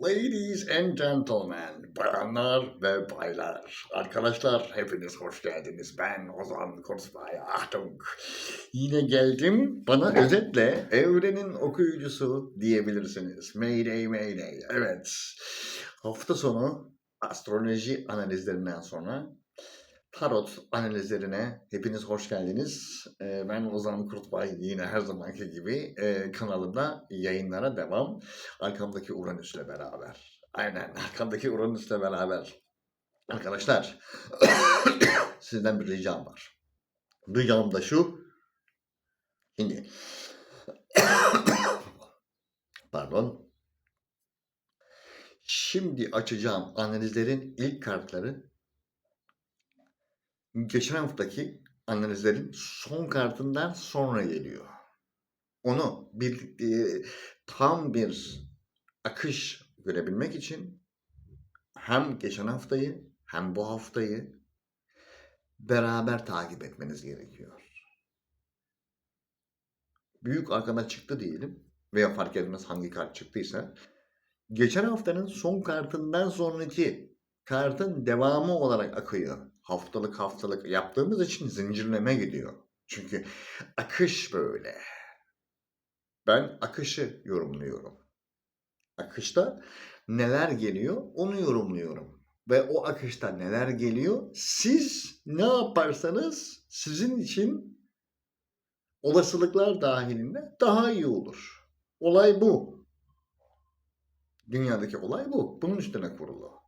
Ladies and gentlemen, bayanlar ve baylar. Arkadaşlar hepiniz hoş geldiniz. Ben Ozan Kurzbay. Achtung. Yine geldim. Bana özetle evrenin okuyucusu diyebilirsiniz. Mayday mayday. Evet. Hafta sonu astroloji analizlerinden sonra tarot analizlerine hepiniz hoş geldiniz. Ee, Ben Ozan Kurtbay yine her zamanki gibi e, kanalımda yayınlara devam. Arkamdaki Uranüs'le beraber. Aynen arkamdaki Uranüs'le beraber. Arkadaşlar sizden bir ricam var. Ricam da şu. Şimdi pardon. Şimdi açacağım analizlerin ilk kartları geçen haftaki analizlerin son kartından sonra geliyor. Onu bir e, tam bir akış görebilmek için hem geçen haftayı hem bu haftayı beraber takip etmeniz gerekiyor. Büyük arkana çıktı diyelim veya fark etmez hangi kart çıktıysa geçen haftanın son kartından sonraki kartın devamı olarak akıyor. Haftalık haftalık yaptığımız için zincirleme gidiyor. Çünkü akış böyle. Ben akışı yorumluyorum. Akışta neler geliyor onu yorumluyorum. Ve o akışta neler geliyor siz ne yaparsanız sizin için olasılıklar dahilinde daha iyi olur. Olay bu. Dünyadaki olay bu. Bunun üstüne kurulu.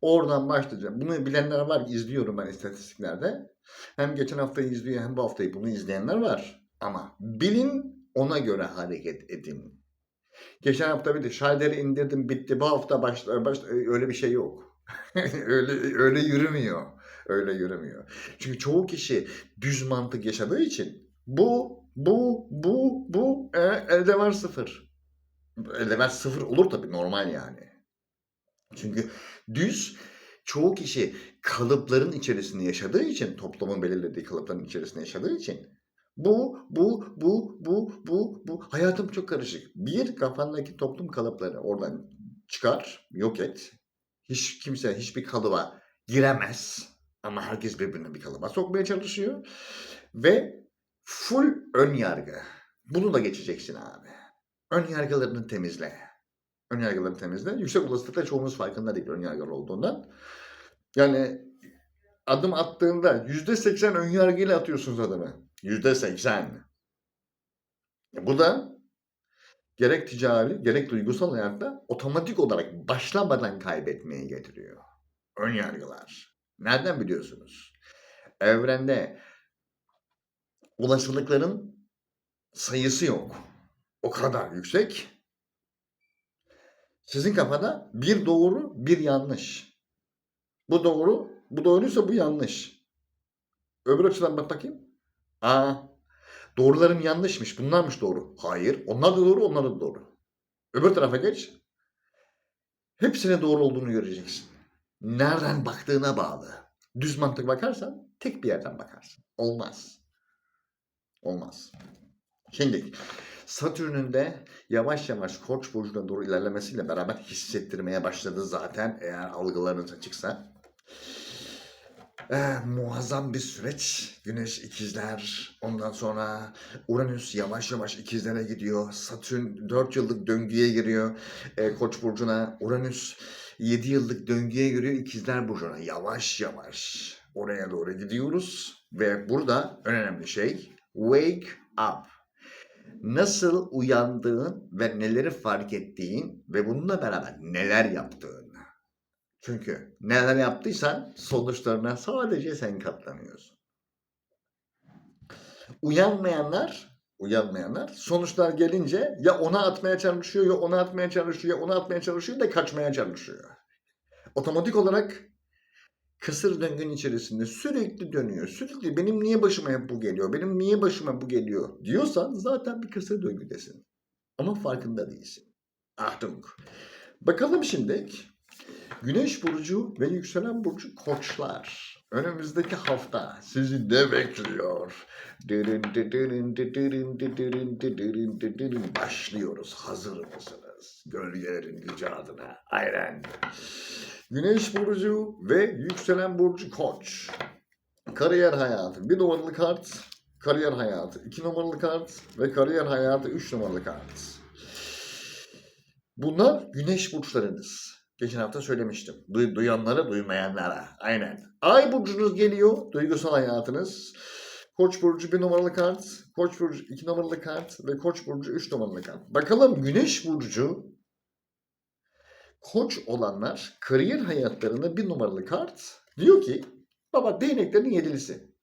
Oradan başlayacağım. Bunu bilenler var. izliyorum ben istatistiklerde. Hem geçen haftayı izliyor hem bu haftayı bunu izleyenler var. Ama bilin ona göre hareket edin. Geçen hafta bir de şalteri indirdim bitti. Bu hafta başla, başla öyle bir şey yok. öyle öyle yürümüyor. Öyle yürümüyor. Çünkü çoğu kişi düz mantık yaşadığı için bu bu bu bu e, elde var sıfır. Elde var sıfır olur tabii normal yani. Çünkü düz çoğu kişi kalıpların içerisinde yaşadığı için, toplumun belirlediği kalıpların içerisinde yaşadığı için bu, bu, bu, bu, bu, bu. Hayatım çok karışık. Bir, kafandaki toplum kalıpları oradan çıkar, yok et. Hiç kimse hiçbir kalıba giremez. Ama herkes birbirine bir kalıba sokmaya çalışıyor. Ve full ön yargı. Bunu da geçeceksin abi. Ön yargılarını temizle. Ön yargılarını temizle. Yüksek olasılıkla çoğumuz farkında değil ön yargılı olduğundan. Yani adım attığında yüzde seksen ön yargıyla atıyorsunuz adımı. Yüzde seksen. Bu da gerek ticari gerek duygusal hayatta otomatik olarak başlamadan kaybetmeyi getiriyor. Ön yargılar. Nereden biliyorsunuz? Evrende olasılıkların sayısı yok. O kadar yüksek. Sizin kafada bir doğru, bir yanlış. Bu doğru, bu doğruysa bu yanlış. Öbür açıdan bak bakayım. Aa, doğrularım yanlışmış, bunlarmış doğru. Hayır, onlar da doğru, onlar da doğru. Öbür tarafa geç. Hepsine doğru olduğunu göreceksin. Nereden baktığına bağlı. Düz mantık bakarsan tek bir yerden bakarsın. Olmaz. Olmaz. Şimdi Satürn'ün de yavaş yavaş Koç burcuna doğru ilerlemesiyle beraber hissettirmeye başladı zaten eğer algılarınız açıksa. Eh, muazzam bir süreç. Güneş ikizler, ondan sonra Uranüs yavaş yavaş ikizlere gidiyor. Satürn 4 yıllık döngüye giriyor eh, Koç burcuna. Uranüs 7 yıllık döngüye giriyor ikizler burcuna. Yavaş yavaş oraya doğru gidiyoruz. Ve burada önemli şey wake up nasıl uyandığın ve neleri fark ettiğin ve bununla beraber neler yaptığın. Çünkü neler yaptıysan sonuçlarına sadece sen katlanıyorsun. Uyanmayanlar, uyanmayanlar sonuçlar gelince ya ona atmaya çalışıyor ya ona atmaya çalışıyor ya ona atmaya çalışıyor da kaçmaya çalışıyor. Otomatik olarak kısır döngünün içerisinde sürekli dönüyor. Sürekli benim niye başıma hep bu geliyor? Benim niye başıma bu geliyor? Diyorsan zaten bir kısır döngüdesin. Ama farkında değilsin. Achtung. Bakalım şimdi Güneş burcu ve yükselen burcu koçlar. Önümüzdeki hafta sizi ne bekliyor? Başlıyoruz. Hazır mısınız? Savaşacağız. Gölgelerin gücü adına. Aynen. Güneş burcu ve yükselen burcu koç. Kariyer hayatı. Bir numaralı kart. Kariyer hayatı. iki numaralı kart. Ve kariyer hayatı üç numaralı kart. Bunlar güneş burçlarınız. Geçen hafta söylemiştim. Duy, duyanlara duymayanlara. Aynen. Ay burcunuz geliyor. Duygusal hayatınız. Koç burcu bir numaralı kart. Koç burcu iki numaralı kart. Ve koç burcu üç numaralı kart. Bakalım güneş burcu koç olanlar kariyer hayatlarında bir numaralı kart. Diyor ki baba değneklerin yedilisi.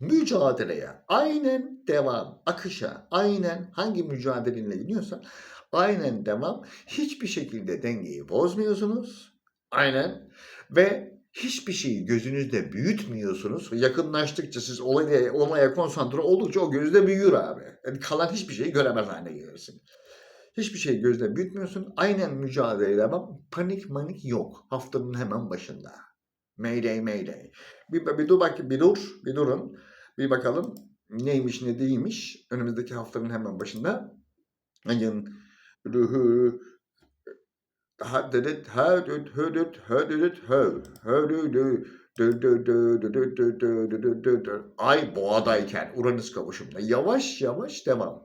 Mücadeleye aynen devam. Akışa aynen hangi mücadeleyle gidiyorsa aynen devam. Hiçbir şekilde dengeyi bozmuyorsunuz. Aynen. Ve hiçbir şeyi gözünüzde büyütmüyorsunuz. Yakınlaştıkça siz olaya, olaya konsantre oldukça o gözde büyür abi. Yani kalan hiçbir şeyi göremez hale gelirsin. Hiçbir şeyi gözde büyütmüyorsun. Aynen mücadele devam. Panik manik yok. Haftanın hemen başında. Mayday mayday. Bir, bir dur bak bir dur. Bir durun. Bir bakalım neymiş ne değilmiş. Önümüzdeki haftanın hemen başında. Ayın ruhu Haddet haddet haddet haddet haddet Ay boğadayken Uranüs kavuşumda yavaş yavaş devam.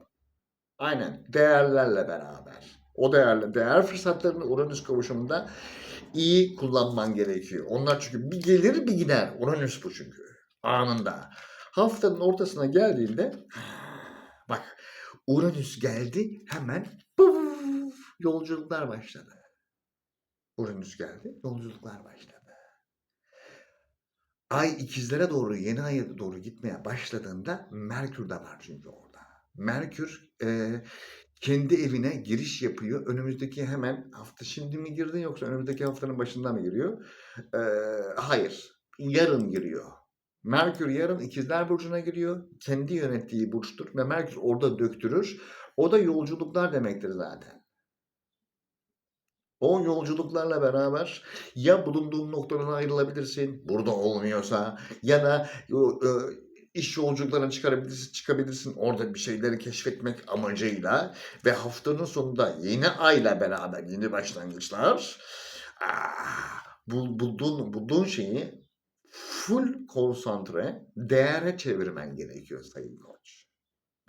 Aynen değerlerle beraber. O değerle değer fırsatlarını Uranüs kavuşumunda iyi kullanman gerekiyor. Onlar çünkü bir gelir bir gider. Uranüs bu çünkü. Anında. Haftanın ortasına geldiğinde bak Uranüs geldi hemen puf, yolculuklar başladı. Uranüs geldi yolculuklar başladı. Ay ikizlere doğru yeni aya doğru gitmeye başladığında Merkür de var çünkü orada. Merkür e, kendi evine giriş yapıyor. Önümüzdeki hemen hafta şimdi mi girdi yoksa önümüzdeki haftanın başında mı giriyor? E, hayır. Yarın giriyor. Merkür yarın ikizler burcuna giriyor. Kendi yönettiği burçtur ve Merkür orada döktürür. O da yolculuklar demektir zaten. O yolculuklarla beraber ya bulunduğun noktadan ayrılabilirsin burada olmuyorsa ya da e, iş yolculuklarına çıkarabilirsin, çıkabilirsin orada bir şeyleri keşfetmek amacıyla ve haftanın sonunda yeni ayla beraber yeni başlangıçlar ah, bul- bulduğun, bulduğun şeyi full konsantre değere çevirmen gerekiyor Sayın Koç.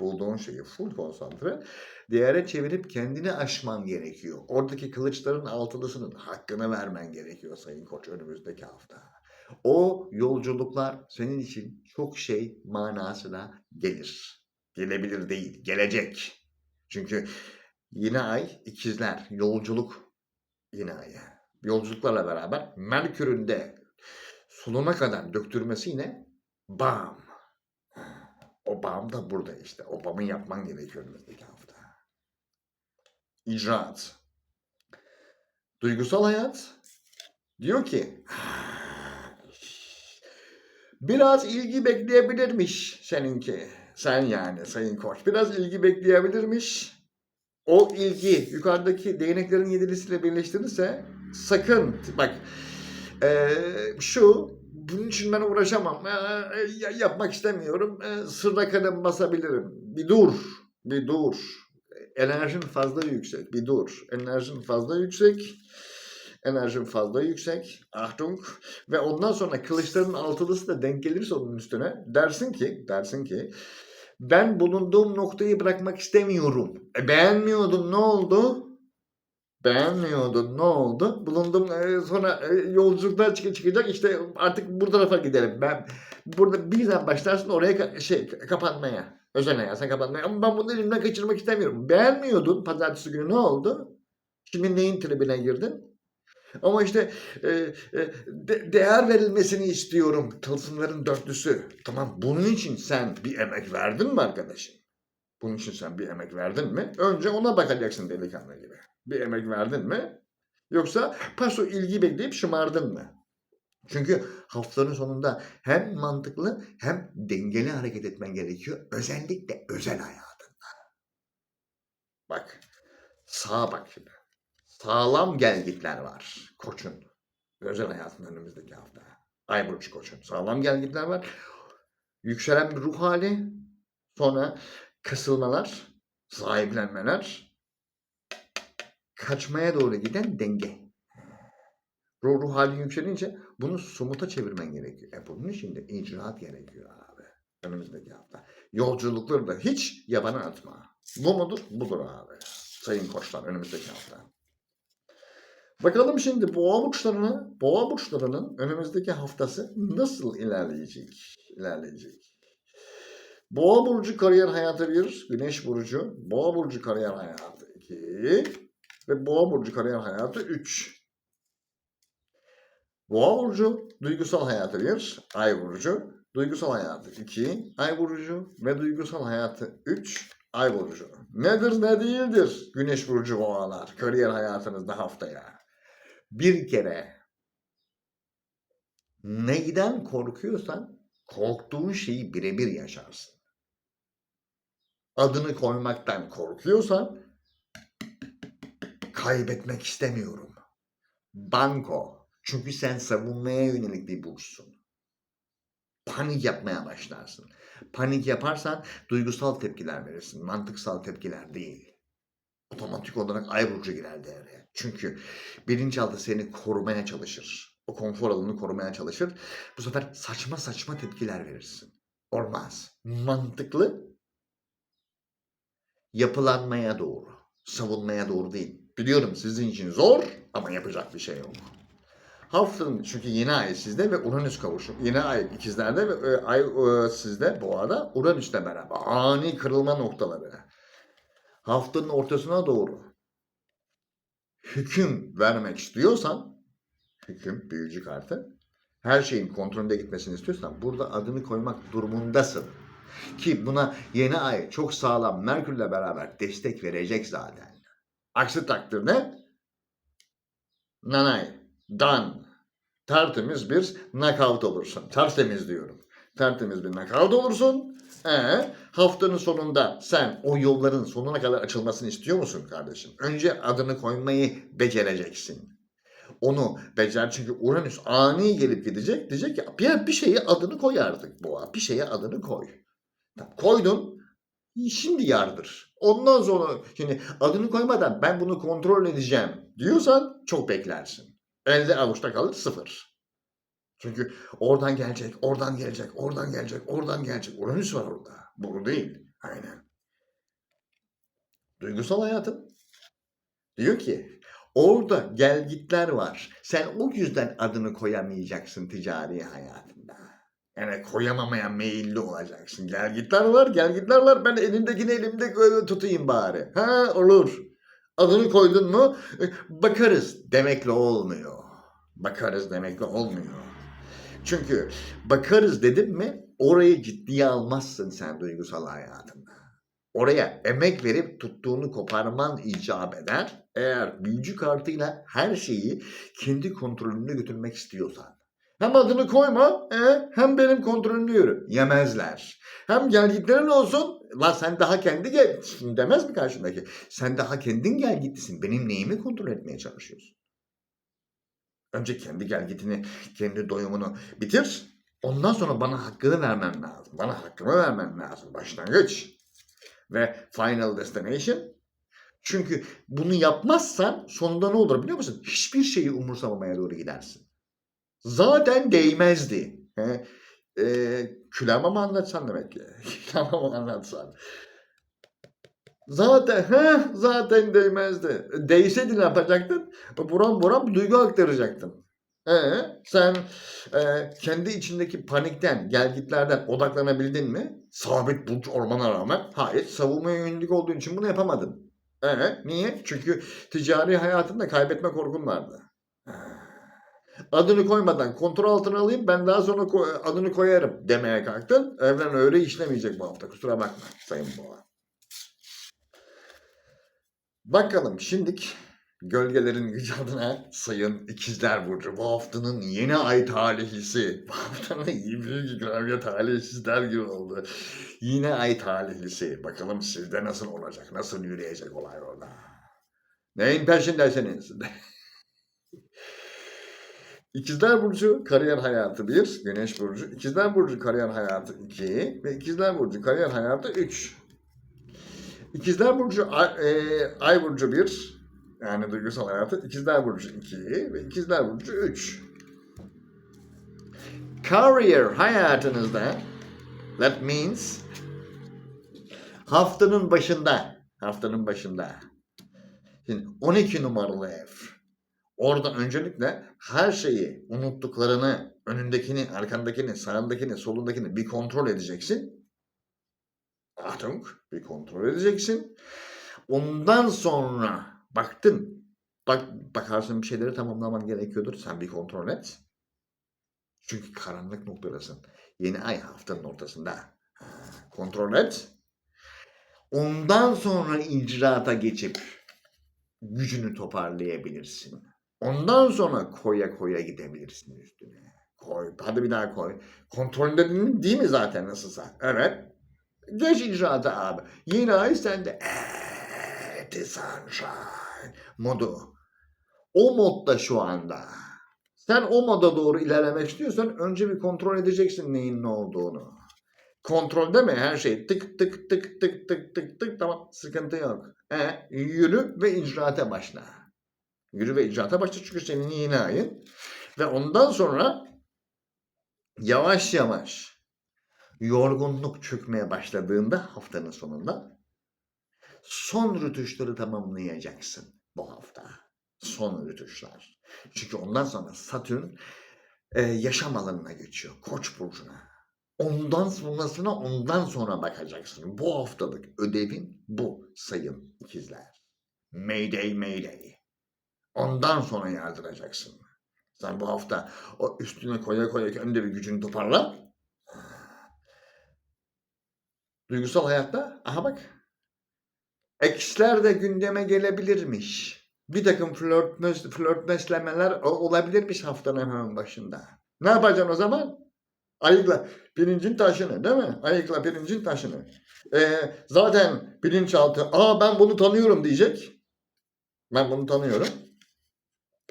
Bulduğun şeyi full konsantre değere çevirip kendini aşman gerekiyor. Oradaki kılıçların altılısının hakkını vermen gerekiyor Sayın Koç önümüzdeki hafta. O yolculuklar senin için çok şey manasına gelir. Gelebilir değil, gelecek. Çünkü yine ay ikizler, yolculuk yine ay. Yolculuklarla beraber Merkür'ün de sonuna kadar döktürmesi yine bam. O bam da burada işte. O yapman gerekiyor önümüzdeki hafta. İcraat. Duygusal hayat. Diyor ki biraz ilgi bekleyebilirmiş seninki. Sen yani Sayın Koç. Biraz ilgi bekleyebilirmiş. O ilgi yukarıdaki değneklerin yedilisiyle birleştirirse sakın bak eee, şu bunun için ben uğraşamam. eee, ya- yapmak istemiyorum. eee, sırra kadem basabilirim. Bir dur. Bir dur. Enerjin fazla yüksek. Bir dur. Enerjin fazla yüksek. Enerjin fazla yüksek. Achtung. Ve ondan sonra kılıçların altılısı da denk gelirse onun üstüne dersin ki dersin ki ben bulunduğum noktayı bırakmak istemiyorum. E, beğenmiyordun ne oldu? Beğenmiyordun ne oldu? Bulundum e, sonra e, yolculuklar çık- çıkacak işte artık bu tarafa gidelim. Ben burada birden başlarsın oraya şey kapanmaya. Özel hayatına kapatmaya. Ama ben bunu elimden kaçırmak istemiyorum. Beğenmiyordun pazartesi günü ne oldu? Şimdi neyin tribine girdin? Ama işte e, e, de- değer verilmesini istiyorum. Tılsımların dörtlüsü. Tamam bunun için sen bir emek verdin mi arkadaşım? Bunun için sen bir emek verdin mi? Önce ona bakacaksın delikanlı gibi. Bir emek verdin mi? Yoksa paso ilgi bekleyip şımardın mı? Çünkü haftanın sonunda hem mantıklı hem dengeli hareket etmen gerekiyor. Özellikle özel hayatında. Bak sağa bak şimdi. Sağlam gelgitler var koçun. Özel hayatında önümüzdeki hafta. Ay burcu koçun. Sağlam gelgitler var. Yükselen bir ruh hali. Sonra kısılmalar, sahiplenmeler. Kaçmaya doğru giden denge. Ruh, ruh halin yükselince bunu somuta çevirmen gerekiyor. E bunun için de icraat gerekiyor abi. Önümüzdeki hafta. Yolculukları da hiç yabana atma. Bu mudur? Budur abi. Sayın koçlar önümüzdeki hafta. Bakalım şimdi boğa burçlarına, boğa burçlarının önümüzdeki haftası nasıl ilerleyecek? İlerleyecek. Boğa burcu kariyer hayatı 1, Güneş burcu, Boğa burcu kariyer hayatı 2 ve Boğa burcu kariyer hayatı 3. Boğa burcu duygusal hayatı 1, Ay burcu duygusal hayatı 2, Ay burcu ve duygusal hayatı 3, Ay burcu. Nedir ne değildir Güneş burcu boğalar kariyer hayatınızda haftaya? Bir kere neyden korkuyorsan korktuğun şeyi birebir yaşarsın. Adını koymaktan korkuyorsan kaybetmek istemiyorum. Banko. Çünkü sen savunmaya yönelik bir burçsun. Panik yapmaya başlarsın. Panik yaparsan duygusal tepkiler verirsin. Mantıksal tepkiler değil. Otomatik olarak ay burcu girer devreye. Çünkü bilinçaltı seni korumaya çalışır. O konfor alanını korumaya çalışır. Bu sefer saçma saçma tepkiler verirsin. Olmaz. Mantıklı yapılanmaya doğru. Savunmaya doğru değil. Biliyorum sizin için zor ama yapacak bir şey yok. Haftanın çünkü yeni ay sizde ve Uranüs kavuşum. Yeni ay ikizlerde ve e, ay e, sizde boğada Uranüs'le beraber. Ani kırılma noktaları. Haftanın ortasına doğru hüküm vermek istiyorsan hüküm büyücü kartı her şeyin kontrolünde gitmesini istiyorsan burada adını koymak durumundasın. Ki buna yeni ay çok sağlam Merkür'le beraber destek verecek zaten. Aksi takdirde nanay, dan, tertemiz bir knockout olursun. Tertemiz diyorum. Tertemiz bir knockout olursun. Ee, haftanın sonunda sen o yolların sonuna kadar açılmasını istiyor musun kardeşim? Önce adını koymayı becereceksin. Onu becer çünkü Uranüs ani gelip gidecek. Diyecek ki bir, bir şeye adını koy artık boğa. Bir şeye adını koy. Koydun. Şimdi yardır. Ondan sonra şimdi adını koymadan ben bunu kontrol edeceğim diyorsan çok beklersin. Elde avuçta kalır sıfır. Çünkü oradan gelecek, oradan gelecek, oradan gelecek, oradan gelecek. Uranüs var orada. Bu değil. Aynen. Duygusal hayatın. Diyor ki orada gelgitler var. Sen o yüzden adını koyamayacaksın ticari hayatında. Yani koyamamaya meyilli olacaksın. Gelgitler var, gelgitler var. Ben elindekini elimde tutayım bari. Ha olur. Adını koydun mu e, bakarız demekle olmuyor. Bakarız demekle olmuyor. Çünkü bakarız dedim mi orayı ciddiye almazsın sen duygusal hayatında. Oraya emek verip tuttuğunu koparman icap eder. Eğer büyücü kartıyla her şeyi kendi kontrolünde götürmek istiyorsan. Hem adını koyma e, hem benim kontrolümde yürü. Yemezler. Hem gelgitlerin olsun. Lan sen daha kendi gel demez mi karşındaki? Sen daha kendin gel gittisin. Benim neyimi kontrol etmeye çalışıyorsun? Önce kendi gelgitini, kendi doyumunu bitir. Ondan sonra bana hakkını vermen lazım. Bana hakkımı vermen lazım. Başlangıç. Ve final destination. Çünkü bunu yapmazsan sonunda ne olur biliyor musun? Hiçbir şeyi umursamamaya doğru gidersin. Zaten değmezdi. He? Ee, külama mı anlatsan demek ki? Külama mı anlatsan? Zaten he, zaten değmezdi. Değseydi ne yapacaktın? Buram buram duygu aktaracaktın. Ee, sen e, kendi içindeki panikten, gelgitlerden odaklanabildin mi? Sabit burç olmana rağmen hayır savunmaya yönelik olduğun için bunu yapamadın. Ee, niye? Çünkü ticari hayatında kaybetme korkun vardı. Adını koymadan kontrol altına alayım ben daha sonra ko- adını koyarım demeye kalktın. Evren öyle işlemeyecek bu hafta kusura bakma Sayın Boğa. Bakalım şimdik gölgelerin gücü adına Sayın İkizler Burcu. Bu haftanın yeni ay talihlisi. Bu haftanın büyük gölge talihsizler gibi oldu. Yine ay talihlisi. Bakalım sizde nasıl olacak? Nasıl yürüyecek olay orada? Neyin peşindesiniz? İkizler Burcu kariyer hayatı 1, Güneş Burcu. İkizler Burcu kariyer hayatı 2 ve İkizler Burcu kariyer hayatı 3. İkizler Burcu Ay, e, Ay Burcu 1, Yani duygusal hayatı ikizler burcu 2 ve ikizler burcu 3. Career hayatınızda that means haftanın başında haftanın başında şimdi 12 numaralı ev orada öncelikle her şeyi unuttuklarını önündekini arkandakini sağındakini solundakini bir kontrol edeceksin Achtung, bir kontrol edeceksin ondan sonra baktın bak bakarsın bir şeyleri tamamlaman gerekiyordur sen bir kontrol et çünkü karanlık noktadasın. Yeni ay haftanın ortasında. Kontrol et. Ondan sonra icraata geçip gücünü toparlayabilirsin. Ondan sonra koya koya gidebilirsin üstüne. Koy. Hadi bir daha koy. Kontrolünde değil- mi zaten nasılsa? Evet. Geç icraata abi. Yeni ay sende. Evet, sunshine modu. O modda şu anda. Sen o moda doğru ilerlemek istiyorsan önce bir kontrol edeceksin neyin ne olduğunu. Kontrol deme her şey tık tık tık tık tık tık tık tamam sıkıntı yok. E, yürü ve icraata başla. Yürü ve icraata başla çünkü senin yeni ayın. Ve ondan sonra yavaş yavaş yorgunluk çökmeye başladığında haftanın sonunda son rütuşları tamamlayacaksın bu hafta. Son rütuşlar. Çünkü ondan sonra Satürn e, yaşam alanına geçiyor. Koç burcuna. Ondan sonrasına ondan sonra bakacaksın. Bu haftalık ödevin bu sayın ikizler. Mayday mayday. Ondan sonra yardıracaksın. Sen bu hafta o üstüne koya koya önde bir gücünü toparla. Duygusal hayatta aha bak. Eksler de gündeme gelebilirmiş. Bir takım flört, flörtleşmeler o- olabilirmiş haftanın hemen başında. Ne yapacaksın o zaman? Ayıkla pirincin taşını değil mi? Ayıkla pirincin taşını. Ee, zaten bilinçaltı aa ben bunu tanıyorum diyecek. Ben bunu tanıyorum.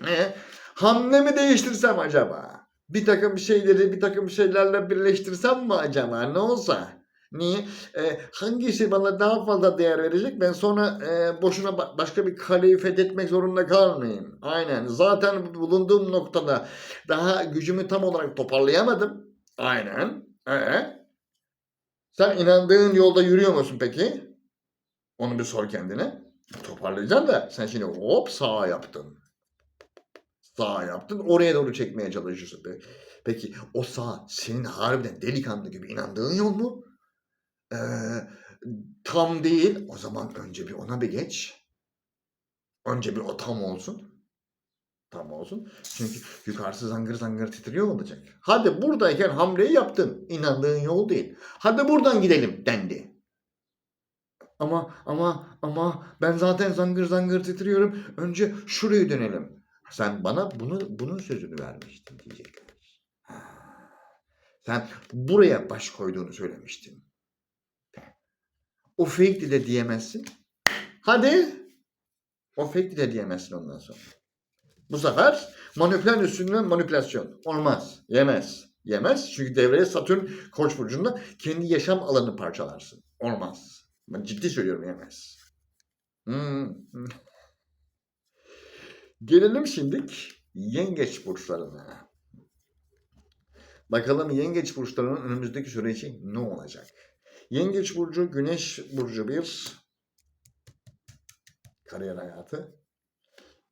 Ee, hamlemi değiştirsem acaba? Bir takım şeyleri bir takım şeylerle birleştirsem mi acaba? Ne olsa? Niye? Ee, hangisi bana daha fazla değer verecek? Ben sonra e, boşuna ba- başka bir kaleyi fethetmek zorunda kalmayayım. Aynen. Zaten bulunduğum noktada daha gücümü tam olarak toparlayamadım. Aynen. Ee, sen inandığın yolda yürüyor musun peki? Onu bir sor kendine. Toparlayacaksın da sen şimdi hop sağa yaptın. Sağa yaptın. Oraya doğru çekmeye çalışıyorsun. Pe- Peki o sağ senin harbiden delikanlı gibi inandığın yol mu? Ee, tam değil. O zaman önce bir ona bir geç. Önce bir o tam olsun. Tam olsun. Çünkü yukarısı zangır zangır titriyor olacak. Hadi buradayken hamleyi yaptın. İnandığın yol değil. Hadi buradan gidelim dendi. Ama ama ama ben zaten zangır zangır titriyorum. Önce şuraya dönelim. Sen bana bunu bunun sözünü vermiştin diyecekler. Sen buraya baş koyduğunu söylemiştin. O fake de diyemezsin. Hadi. O fake de diyemezsin ondan sonra. Bu sefer manipülasyon üstüne manipülasyon. Olmaz. Yemez. Yemez. Çünkü devreye Satürn Koç burcunda kendi yaşam alanını parçalarsın. Olmaz. Ben ciddi söylüyorum yemez. Hmm. Gelelim şimdik yengeç burçlarına. Bakalım yengeç burçlarının önümüzdeki süreci ne olacak? Yengeç burcu, güneş burcu bir kariyer hayatı.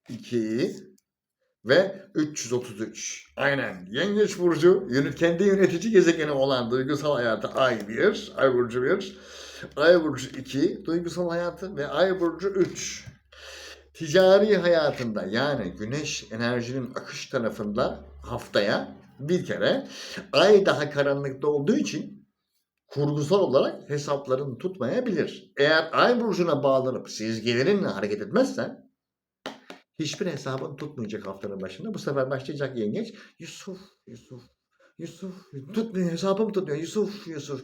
2 ve 333. Aynen. Yengeç burcu kendi yönetici gezegeni olan duygusal hayatı ay 1, ay burcu 1, ay burcu 2, duygusal hayatı ve ay burcu 3. Ticari hayatında yani güneş enerjinin akış tarafında haftaya bir kere ay daha karanlıkta olduğu için kurgusal olarak hesapların tutmayabilir. Eğer ay burcuna bağlanıp sezgilerinle hareket etmezsen hiçbir hesabın tutmayacak haftanın başında. Bu sefer başlayacak yengeç. Yusuf, Yusuf, Yusuf. Tutmuyor, hesabım tutmuyor. Yusuf, Yusuf.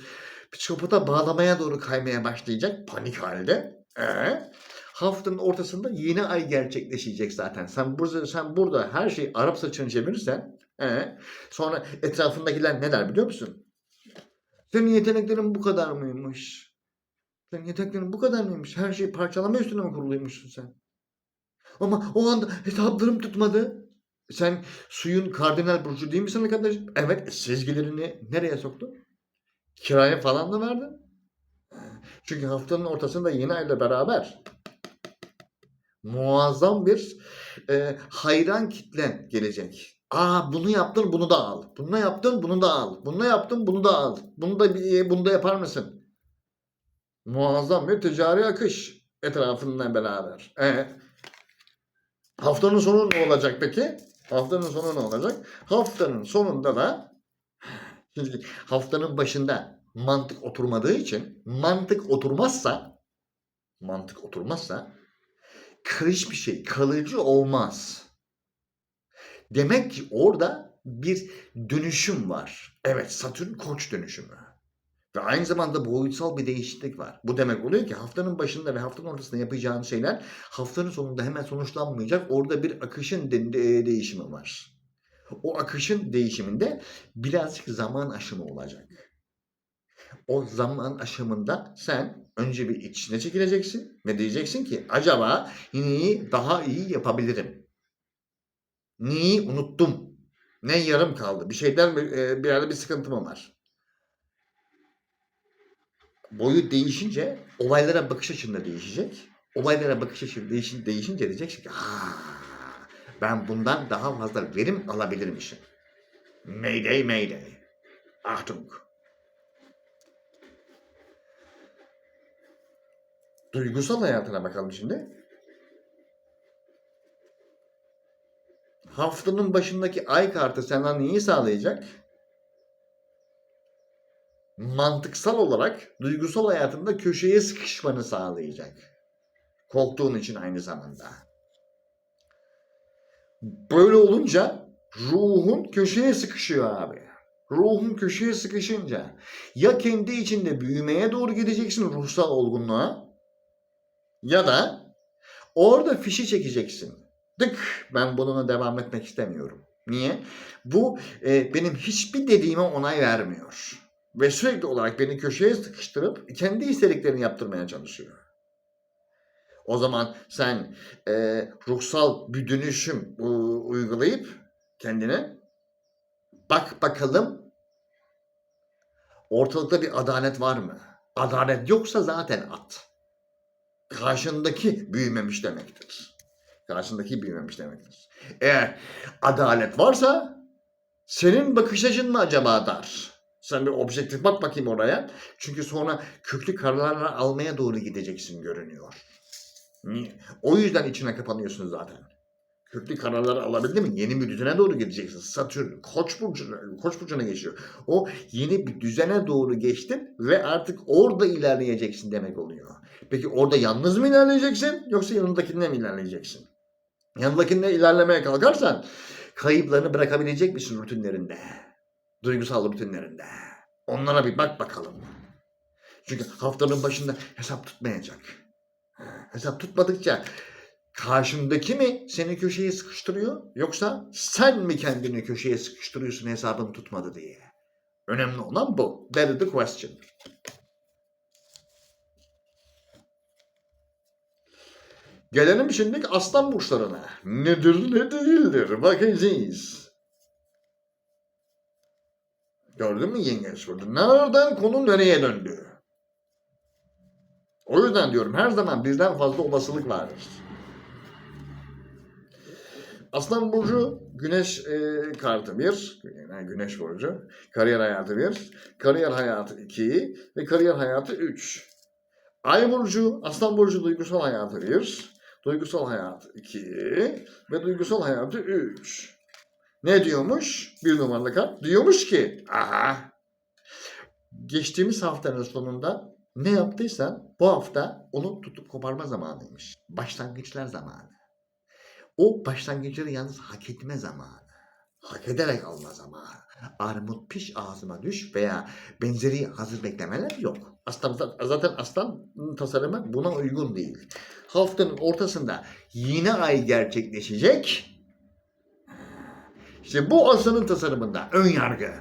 Psikopata bağlamaya doğru kaymaya başlayacak panik halde. Ee, haftanın ortasında yeni ay gerçekleşecek zaten. Sen burada, sen burada her şeyi Arap saçını çevirirsen ee, sonra etrafındakiler ne der biliyor musun? Senin yeteneklerin bu kadar mıymış? Senin yeteneklerin bu kadar mıymış? Her şey parçalama üstüne mi kuruluymuşsun sen? Ama o anda hesaplarım tutmadı. Sen suyun kardinal burcu değil misin arkadaşım? Evet. Sezgilerini nereye soktun? Kiraya falan da verdin. Çünkü haftanın ortasında yeni ayla beraber muazzam bir e, hayran kitlen gelecek. Aa bunu yaptın bunu da al. Bunu yaptın bunu da al. Bunu yaptın bunu da al. Bunu da bir- bunu da yapar mısın? Muazzam bir ticari akış etrafından beraber. Evet. Haftanın sonu ne olacak peki? Haftanın sonu ne olacak? Haftanın sonunda da şimdi haftanın başında mantık oturmadığı için mantık oturmazsa mantık oturmazsa hiçbir şey kalıcı olmaz. Demek ki orada bir dönüşüm var. Evet Satürn koç dönüşümü. Ve aynı zamanda boyutsal bir değişiklik var. Bu demek oluyor ki haftanın başında ve haftanın ortasında yapacağın şeyler haftanın sonunda hemen sonuçlanmayacak. Orada bir akışın de- değişimi var. O akışın değişiminde birazcık zaman aşımı olacak. O zaman aşımında sen önce bir içine çekileceksin ve diyeceksin ki acaba neyi daha iyi yapabilirim? Neyi unuttum? Ne yarım kaldı? Bir şeyden e, bir yerde bir sıkıntı mı var? Boyut değişince olaylara bakış açın da değişecek. Olaylara bakış açın değişin, değişince diyeceksin ki "Aa, ben bundan daha fazla verim alabilirmişim. Mayday mayday. Achtung. Duygusal hayatına bakalım şimdi. Haftanın başındaki ay kartı sana neyi sağlayacak? Mantıksal olarak duygusal hayatında köşeye sıkışmanı sağlayacak. Korktuğun için aynı zamanda. Böyle olunca ruhun köşeye sıkışıyor abi. Ruhun köşeye sıkışınca ya kendi içinde büyümeye doğru gideceksin ruhsal olgunluğa ya da orada fişi çekeceksin. Dık ben bununla devam etmek istemiyorum. Niye? Bu e, benim hiçbir dediğime onay vermiyor. Ve sürekli olarak beni köşeye sıkıştırıp kendi istediklerini yaptırmaya çalışıyor. O zaman sen e, ruhsal bir dönüşüm e, uygulayıp kendine bak bakalım ortalıkta bir adalet var mı? Adalet yoksa zaten at. Karşındaki büyümemiş demektir. Karşındaki büyümemiş demektir. Eğer adalet varsa senin bakış açın mı acaba dar? Sen bir objektif bak bakayım oraya. Çünkü sonra köklü kararlar almaya doğru gideceksin görünüyor. O yüzden içine kapanıyorsun zaten. Köklü kararları alabildin mi? Yeni bir düzene doğru gideceksin. Satürn Koç burcuna, Koç burcuna geçiyor. O yeni bir düzene doğru geçtin ve artık orada ilerleyeceksin demek oluyor. Peki orada yalnız mı ilerleyeceksin yoksa yanındakininle mi ilerleyeceksin? Yanındakininle ilerlemeye kalkarsan kayıplarını bırakabilecek misin rutinlerinde? Duygusal rutinlerinde. Onlara bir bak bakalım. Çünkü haftanın başında hesap tutmayacak. Hesap tutmadıkça karşındaki mi seni köşeye sıkıştırıyor yoksa sen mi kendini köşeye sıkıştırıyorsun hesabını tutmadı diye. Önemli olan bu. That is the question. Gelelim şimdi aslan burçlarına. Nedir ne değildir bakacağız. Gördün mü yengeç burada? Nereden konu nereye döndü? O yüzden diyorum her zaman birden fazla olasılık vardır. Aslan Burcu Güneş e, kartı 1, yani Güneş Burcu, kariyer hayatı 1, kariyer hayatı 2 ve kariyer hayatı 3. Ay Burcu, Aslan Burcu duygusal hayatı 1, duygusal hayatı 2 ve duygusal hayatı 3. Ne diyormuş? Bir numaralı kart. Diyormuş ki, aha, geçtiğimiz haftanın sonunda ne yaptıysan bu hafta onu tutup koparma zamanıymış. Başlangıçlar zamanı. O başlangıçları yalnız hak etme zamanı. Hak ederek alma zamanı. Armut piş ağzıma düş veya benzeri hazır beklemeler yok. Aslan, zaten aslan tasarımı buna uygun değil. Haftanın ortasında yine ay gerçekleşecek. İşte bu aslanın tasarımında ön yargı.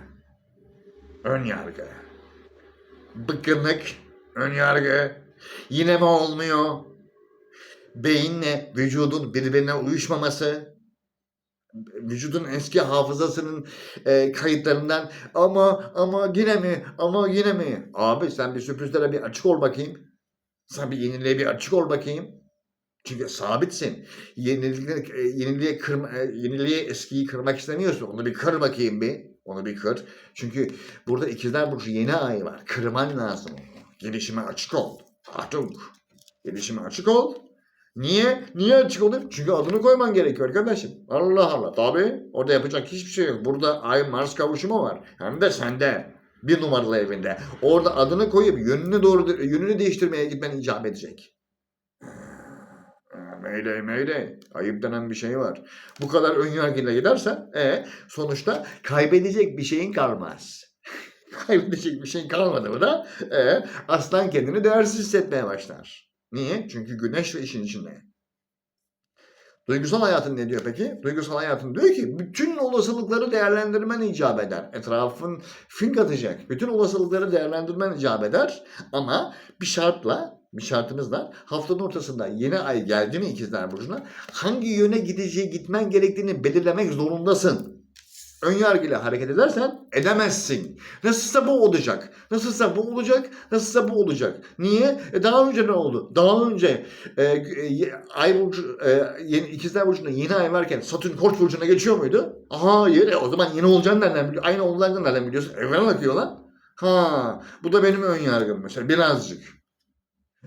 Ön yargı. Bıkkınlık. Ön yargı. Yine mi olmuyor? Beyinle vücudun birbirine uyuşmaması, vücudun eski hafızasının e, kayıtlarından ama ama yine mi ama yine mi? Abi sen bir sürprizlere bir açık ol bakayım. Sen bir yeniliğe bir açık ol bakayım. Çünkü sabitsin. Yeniliğe, yeniliğe, kırma, e, yeniliğe eskiyi kırmak istemiyorsun. Onu bir kır bakayım bir. Onu bir kır. Çünkü burada ikizler burcu yeni ay var. Kırman lazım. Gelişime açık ol. Atunk. Gelişime açık ol. Niye? Niye açık olayım? Çünkü adını koyman gerekiyor arkadaşım. Allah Allah. Tabii. Orada yapacak hiçbir şey yok. Burada Ay Mars kavuşumu var. Hem de sende. Bir numaralı evinde. Orada adını koyup yönünü doğru yönünü değiştirmeye gitmen icap edecek. Meyley meyley. Ayıp denen bir şey var. Bu kadar önyargıyla gidersen e, sonuçta kaybedecek bir şeyin kalmaz. kaybedecek bir şeyin kalmadı mı da e, aslan kendini değersiz hissetmeye başlar. Niye? Çünkü güneş ve işin içinde. Duygusal hayatın ne diyor peki? Duygusal hayatın diyor ki bütün olasılıkları değerlendirmen icap eder. Etrafın fink atacak. Bütün olasılıkları değerlendirmen icap eder. Ama bir şartla, bir şartımızla haftanın ortasında yeni ay geldi mi ikizler burcuna hangi yöne gideceği gitmen gerektiğini belirlemek zorundasın. Önyargıyla hareket edersen edemezsin. Nasılsa bu olacak. Nasılsa bu olacak. Nasılsa bu olacak. Niye? E daha önce ne oldu? Daha önce e, e, ay burcu, e, yeni, ikizler burcunda yeni ay varken Satürn koç burcuna geçiyor muydu? Hayır. E, o zaman yeni olacağını nereden biliyorsun? Aynı olacağını nereden biliyorsun? Evren akıyor lan. Ha, bu da benim ön yargım mesela birazcık.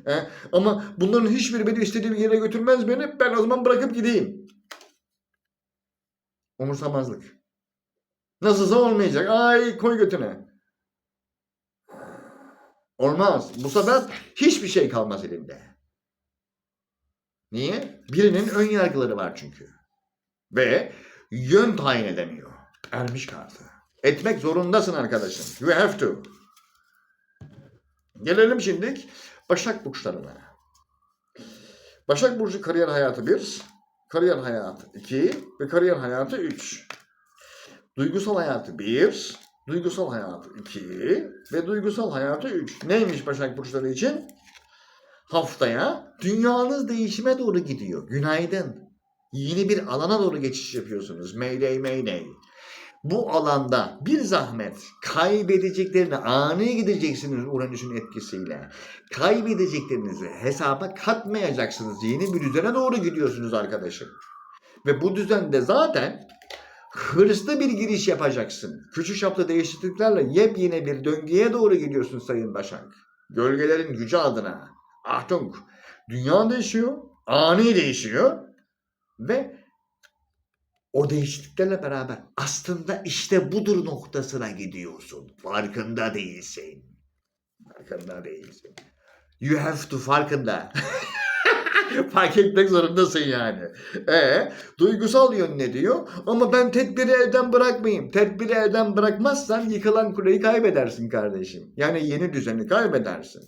E, ama bunların hiçbiri beni istediğim yere götürmez beni. Ben o zaman bırakıp gideyim. Umursamazlık. Nasılsa olmayacak. Ay koy götüne. Olmaz. Bu sefer hiçbir şey kalmaz elinde. Niye? Birinin ön yargıları var çünkü. Ve yön tayin edemiyor. Ermiş kartı. Etmek zorundasın arkadaşım. You have to. Gelelim şimdi Başak burçlarına. Başak Burcu kariyer hayatı 1, kariyer hayatı 2 ve kariyer hayatı 3. Duygusal hayatı 1, duygusal hayatı 2 ve duygusal hayatı 3. Neymiş Başak Burçları için? Haftaya dünyanız değişime doğru gidiyor. Günaydın. Yeni bir alana doğru geçiş yapıyorsunuz. Mayday mayday. Bu alanda bir zahmet kaybedeceklerini ani gideceksiniz Uranüs'ün etkisiyle. Kaybedeceklerinizi hesaba katmayacaksınız. Yeni bir düzene doğru gidiyorsunuz arkadaşım. Ve bu düzende zaten hırslı bir giriş yapacaksın. Küçük çaplı değişikliklerle yepyeni bir döngüye doğru gidiyorsun Sayın Başak. Gölgelerin gücü adına. Ahtung. Dünya değişiyor. Ani değişiyor. Ve o değişikliklerle beraber aslında işte budur noktasına gidiyorsun. Farkında değilsin. Farkında değilsin. You have to farkında. Fark etmek zorundasın yani. E duygusal yön ne diyor? Ama ben tedbiri elden bırakmayayım. Tedbiri elden bırakmazsan yıkılan kuleyi kaybedersin kardeşim. Yani yeni düzeni kaybedersin.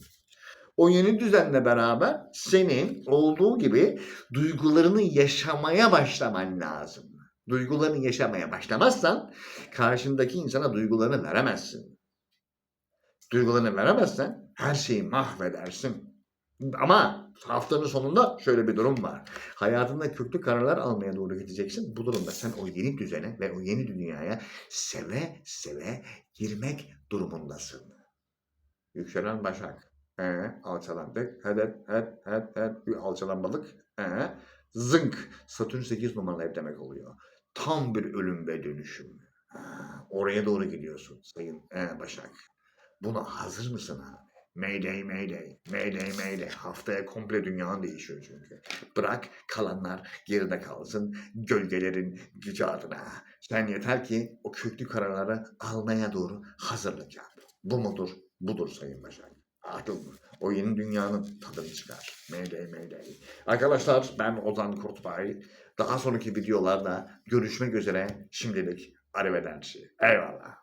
O yeni düzenle beraber senin olduğu gibi duygularını yaşamaya başlaman lazım. Duygularını yaşamaya başlamazsan karşındaki insana duygularını veremezsin. Duygularını veremezsen her şeyi mahvedersin. Ama haftanın sonunda şöyle bir durum var. Hayatında köklü kararlar almaya doğru gideceksin. Bu durumda sen o yeni düzene ve o yeni dünyaya seve seve girmek durumundasın. Yükselen Başak. Ee, alçalan tek. Hedet, het, het, het. Bir alçalan balık. Ee, zınk. Satürn 8 numaralı ev demek oluyor. Tam bir ölüm ve dönüşüm. Ha, oraya doğru gidiyorsun Sayın ee, Başak. Buna hazır mısın abi? Mayday, mayday, mayday, mayday. Haftaya komple dünyanın değişiyor çünkü. Bırak kalanlar geride kalsın gölgelerin gücü adına. Sen yeter ki o köklü kararları almaya doğru hazırlık yap. Bu mudur? Budur Sayın Başak. Artık o yeni dünyanın tadını çıkar. Mayday, mayday. Arkadaşlar ben Ozan Kurtbay. Daha sonraki videolarda görüşmek üzere. Şimdilik arrivederci. Eyvallah.